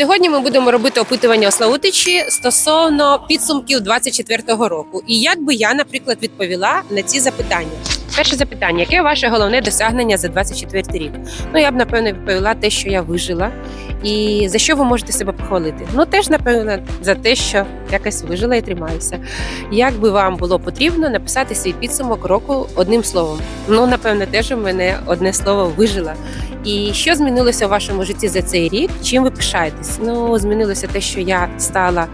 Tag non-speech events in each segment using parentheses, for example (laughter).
Сьогодні ми будемо робити опитування у Славутичі стосовно підсумків 24-го року. І як би я, наприклад, відповіла на ці запитання. Перше запитання: яке ваше головне досягнення за 24 рік? Ну я б напевно відповіла те, що я вижила. І за що ви можете себе похвалити? Ну теж напевно за те, що якось вижила і тримаюся. Як би вам було потрібно написати свій підсумок року одним словом? Ну напевно, теж у мене одне слово вижила. І що змінилося в вашому житті за цей рік? Чим ви пишаєтесь? Ну змінилося те, що я стала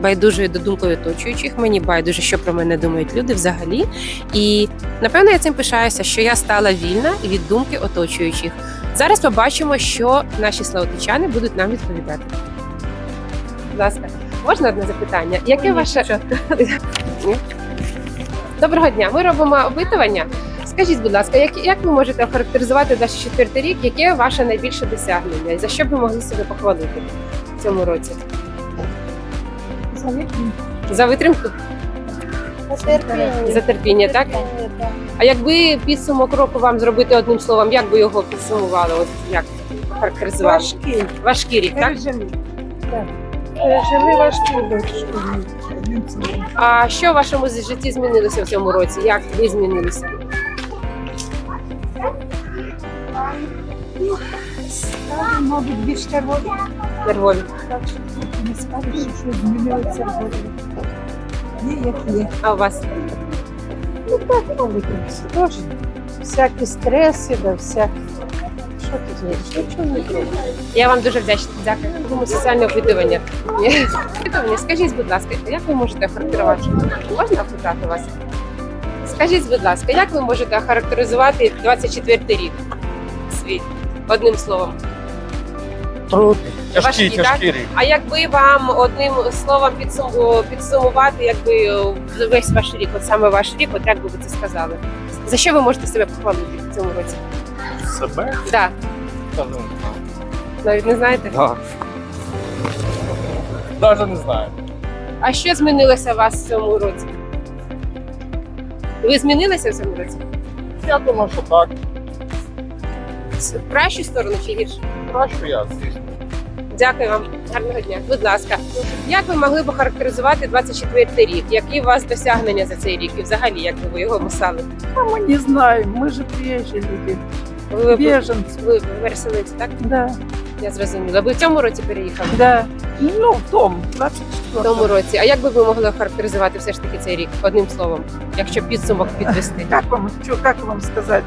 байдужою до думки оточуючих. Мені байдуже, що про мене думають люди взагалі. І напевно я цим пишаюся, що я стала вільна від думки оточуючих. Зараз побачимо, що наші славутичани будуть нам відповідати. Будь ласка, можна одне запитання? Яке ваше доброго дня? Ми робимо опитування. Скажіть, будь ласка, як, як ви можете охарактеризувати 24 рік? Яке ваше найбільше досягнення? І за що б ви могли себе похвалити в цьому році? За витримку? За терпіння, За так? А якби підсумок року вам зробити одним словом, як би його підсумували? От як характеризували? Важкий. Важкий рік, так? Пережили. Так. Пережили важкий дощ. А що в вашому житті змінилося в цьому році? Як ви змінилися? Мабуть, більш червоні. Нервові? Так що не скажеш, що змінилося в голові. Є, як є. А у вас? Ну так, мабуть, теж. Всякі стреси, да всякі. Що ти зробиш? Нічого не зробиш. Я вам дуже вдячна. Дякую. Тому соціальне опитування. Опитування. Скажіть, будь ласка, як ви можете охарактерувати? Можна опитати вас? Скажіть, будь ласка, як ви можете охарактеризувати 24 рік свій одним словом? Тяжкий, Важкий, тяжкий рік. А якби вам одним словом підсуму- підсумувати, якби е, весь ваш рік, от саме ваш рік, от як би ви це сказали? За що ви можете себе похвалити в цьому році? Себе? Да, Та, ну, навіть не знаєте. Да. Даже не знаю. А що змінилося у вас в цьому році? Ви змінилися в цьому році? Я думаю, що так. В кращу сторону чи гірше? Краще я, звісно. Дякую вам, гарного дня. Будь ласка, як ви могли б охарактеризувати 24 рік? Які у вас досягнення за цей рік? І взагалі, як би ви його писали? А мы не знаем, мы же приезжие люди, Ви, ви, беженцы. ви переселенці, так? Да, Я зрозуміла. Ви в цьому році переїхали? да. Ну, в том, 24 В тому році. А як би ви могли охарактеризувати все ж таки цей рік одним словом, якщо підсумок підвести? Как вам, чё, как вам сказать?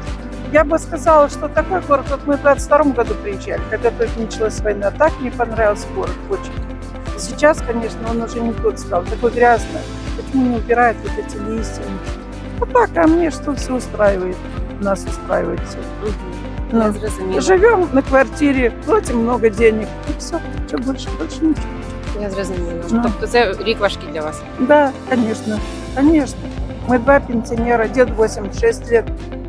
Я бы сказала, что такой город, вот мы в 22 году приезжали, когда только началась война, так мне понравился город очень. Сейчас, конечно, он уже не тот стал, такой грязный. Почему не убирают вот эти листья? А так, а мне что все устраивает, нас устраивает все. Мгм. Я зрозуміла. Живем на квартире, платим много денег, и все, что больше, больше ничего. Я зрозуміла. Ну. Тобто це рік важкий для вас. Да, конечно, конечно. Мы два пенсионера, дед 86 лет,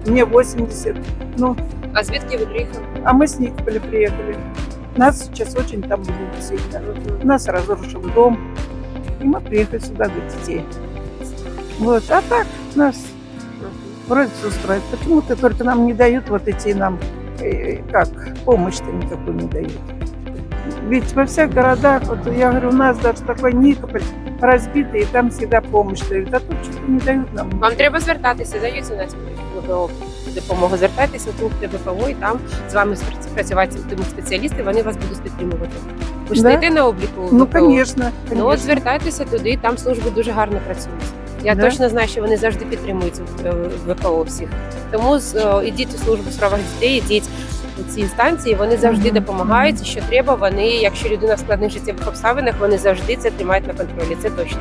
мне 80. Ну, А звідки ви приїхали? А мы с Никополя приехали. Нас сейчас очень там любят сильно. Нас разрушен дом. И мы приехали сюда до детей. Вот. А так нас вроде все устраивает. Почему-то только нам не дают вот эти нам, э, как, помощь-то никакую не дают. Ведь во всех городах, вот я говорю, у нас даже такой Никополь разбитый, и там всегда помощь дают. А тут что-то не дают нам. Вам треба звертатися, дають у нас ВПО допомогу. Звертайтеся в пункти ВПО і там з вами спрацюватимуть спеціалісти, вони вас будуть підтримувати. Ви ж Да? стоїте на обліку Ну, ВПО? конечно, Ну от звертайтеся туди, там служби дуже гарно працюють. Я Да? точно знаю, що вони завжди підтримують е, ВПО всіх. Тому з- е, ідіть у службу у справах дітей, ідіть у ці інстанції, вони завжди допомагають. І що треба, вони, якщо людина в складних життєвих обставинах, вони завжди це тримають на контролі. Це точно.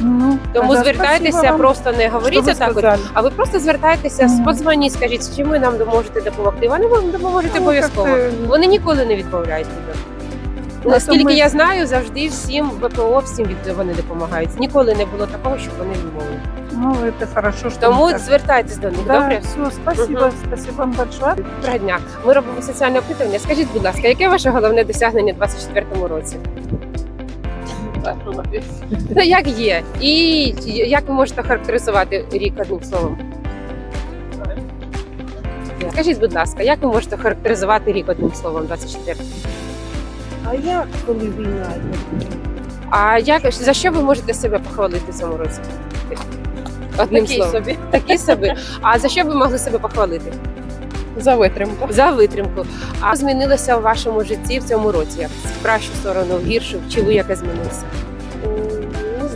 Ну, Тому ага, звертайтеся, просто не говоріть так. От, а ви просто звертайтеся, Мгм. подзвоніть, скажіть, чим ви нам можете допомогти. Вони вам допоможуть Ну, обов'язково. Вони ніколи не відмовляють. Ну, Наскільки ми- я знаю, завжди всім ВПО всім від вони допомагають. Ніколи не було такого, щоб вони відмовили. Ну, это хорошо, что Тому так. звертайтесь до них. Да, Добре, все, спасибо, Мгм. спасибо вам большое. доброго дня. Ми робимо соціальне опитування. Скажіть, будь ласка, яке ваше головне досягнення у 24-му році? (laughs) Ну як є? І як ви можете характеризувати рік одним словом? Скажіть, будь ласка, як ви можете характеризувати рік одним словом 24? А як, коли війна? А як за що ви можете себе похвалити в цьому році? Одним Такий словом. собі. Такі собі. А за що ви могли себе похвалити? За витримку. За витримку. А змінилося в вашому житті в цьому році? Як в кращу сторону, в гіршу, чи ви яке змінилося?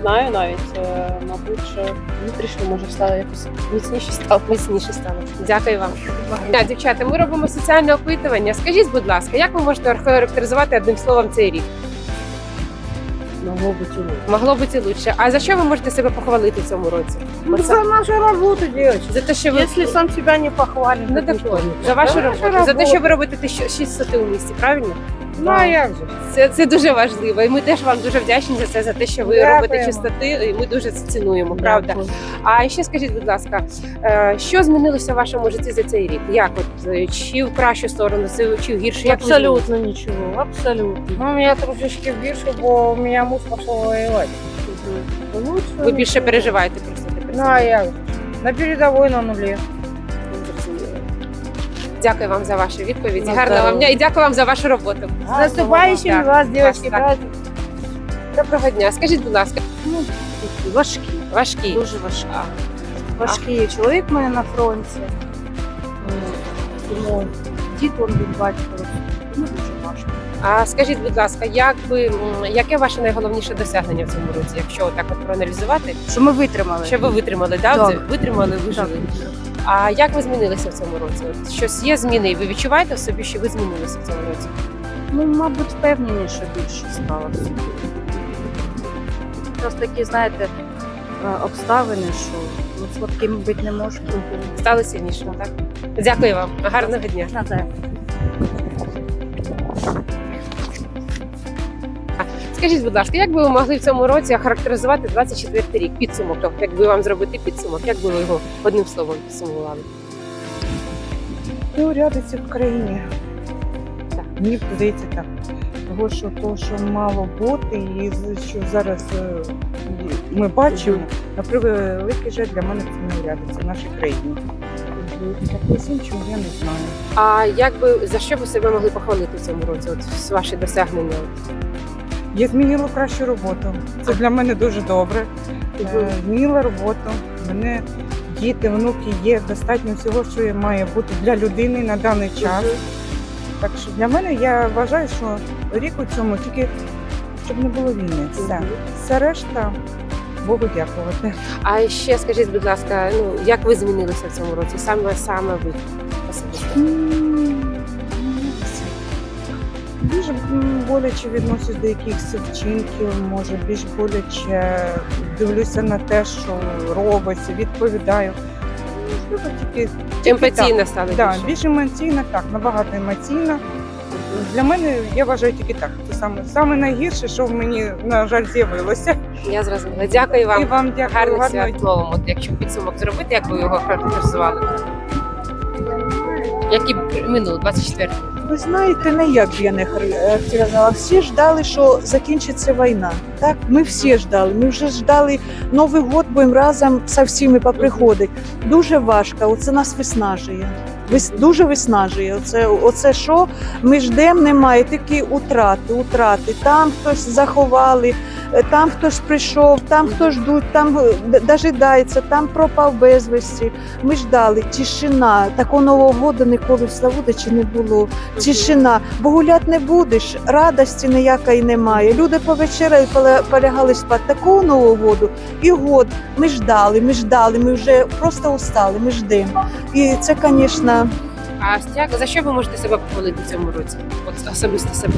Знаю навіть. Е, Мабуть, що внутрішньо може стало якось міцніше стало. Міцніше стало. Дякую вам. Так, дівчата, ми робимо соціальне опитування. Скажіть, будь ласка, як ви можете характеризувати одним словом цей рік? Могло бути лучше. Могло бути лучше. А за що ви можете себе похвалити в цьому році? Оце- За нашу работу, девочки. За те, що ви Если сам себя не похвалит, Ну, то так, за вашу роботу, за те, що ви робите те, що 6 сотих у місті, правильно? Ну, а як же? Це, це дуже важливо. І ми теж вам дуже вдячні за це, за те, що ви Дякуємо. робите чистоти, і ми дуже це цінуємо, правда. Дякую. А ще скажіть, будь ласка, е, що змінилося в вашому житті за цей рік? Як от е, чи в кращу сторону, чи- в гіршу? Як Абсолютно ничего, абсолютно. Ну, у трошечки більше, бо у меня муж воевать. змінилися? Лучше. Ви більше переживаєте просто тепер. Ну, а як? На передовой на нулі. Дякую вам за ваші відповіді. На Гарного вам дня і дякую вам за вашу роботу. З наступаючим Так, вас, так. праздник. Доброго дня. Скажіть, будь ласка, ну Важкі, важкі. дуже важкі. Важкі. Чоловік мене на фронті. Тому дід он від батька. Ну, дуже важко. А скажіть, будь ласка, як ви яке ваше найголовніше досягнення в цьому році, якщо так от проаналізувати? Що ми витримали? Що ви витримали? Да? Так. Витримали, вижили. А як ви змінилися в цьому році? От щось є зміни, і ви відчуваєте в собі, що ви змінилися в цьому році? Ну, мабуть, впевненіше більше стало. Просто такі, знаєте, е, обставини, що ну, слабким бути не можна. Стали сильнішими, так? Дякую вам. Гарного дня. Скажіть, будь ласка, як би ви могли в цьому році охарактеризувати 24 рік підсумок? Тобто, якби вам зробити підсумок, як би ви його одним словом підсумували? Рядиться в країні. Так. Мені здається так. Того, що то, що мало бути, і що зараз е, ми бачимо, на превеликий жаль, для мене це не рядиться в нашій країні. Якось іншого я не знаю. А як би за що ви себе могли похвалити в цьому році? От ваші досягнення? Я змінила кращу роботу. Це для мене дуже добре. Е, Змінила роботу. Мене діти, внуки є достатньо всього, що має бути для людини на даний час. Так що для мене я вважаю, що рік у цьому тільки щоб не було війни. Все. Все решта Богу дякувати. А ще скажіть, будь ласка, ну як ви змінилися в цьому році? Саме саме ви особисто? М, боляче відношусь до якихось вчинків, може більш боляче дивлюся на те, що робиться, відповідаю. Можливо, тільки, тільки стали так. Більше? більш емоційно, так, набагато емоційно. Для мене я вважаю тільки так. Це саме, саме найгірше, що в мені, на жаль, з'явилося. Я зрозуміла. Дякую вам. І вам. дякую. Гарних гарного свят словом. От якщо підсумок зробити, як ви його характеризували? Які б минуло 24 Ви знаєте, не як я не характеризувала. Всі ждали, що закінчиться війна. Так, ми всі ждали. Ми вже ждали Новий год, будемо разом со всіми поприходити. Дуже важко. Оце нас виснажує. Дуже виснажує. Оце, оце що ми ждемо, немає тільки утрати, утрати. Там хтось заховали, е, там хтось прийшов, там хтось ждуть, там е, дожидається, там пропав безвісті. Ми ждали тишина. Такого нового году ніколи в Славутичі не було. Тишина, бо гулять не будеш, радості ніякої немає. Люди повечеряють, полягали спати. Такого нового году і год. Ми ждали, ми ждали, ми вже просто устали, ми ждемо. І це, звісно, А як за що ви можете себе похвалити в цьому році? От особисто себе.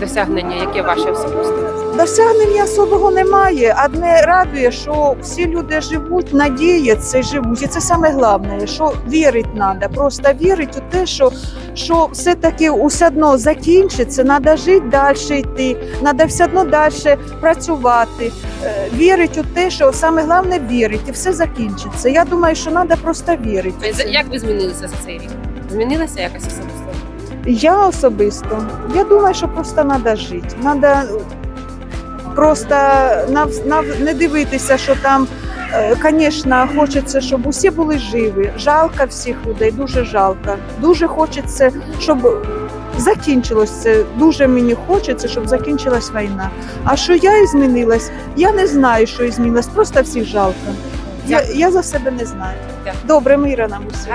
Досягнення, яке ваше особисте? досягнення особого немає. Одне радує, що всі люди живуть, надіються і живуть. І це саме головне, що вірити треба. Просто вірити у те, що, що все-таки усе одно закінчиться, треба жити далі йти, треба все одно далі працювати. Е, Вірити у те, що саме головне вірити, і все закінчиться. Я думаю, що треба просто вірити. Як ви змінилися за цей рік? Змінилася якось особисто? Я особисто. Я думаю, що просто треба жити. Треба просто нав, нав, не дивитися, що там, звісно, хочеться, щоб усі були живі. Жалко всіх людей, дуже жалко. Дуже хочеться, щоб закінчилось це. Дуже мені хочеться, щоб закінчилась війна. А що я і змінилась? Я не знаю, що і змінилась. Просто всіх жалко. Я, я за себе не знаю. Добре, мира нам усім.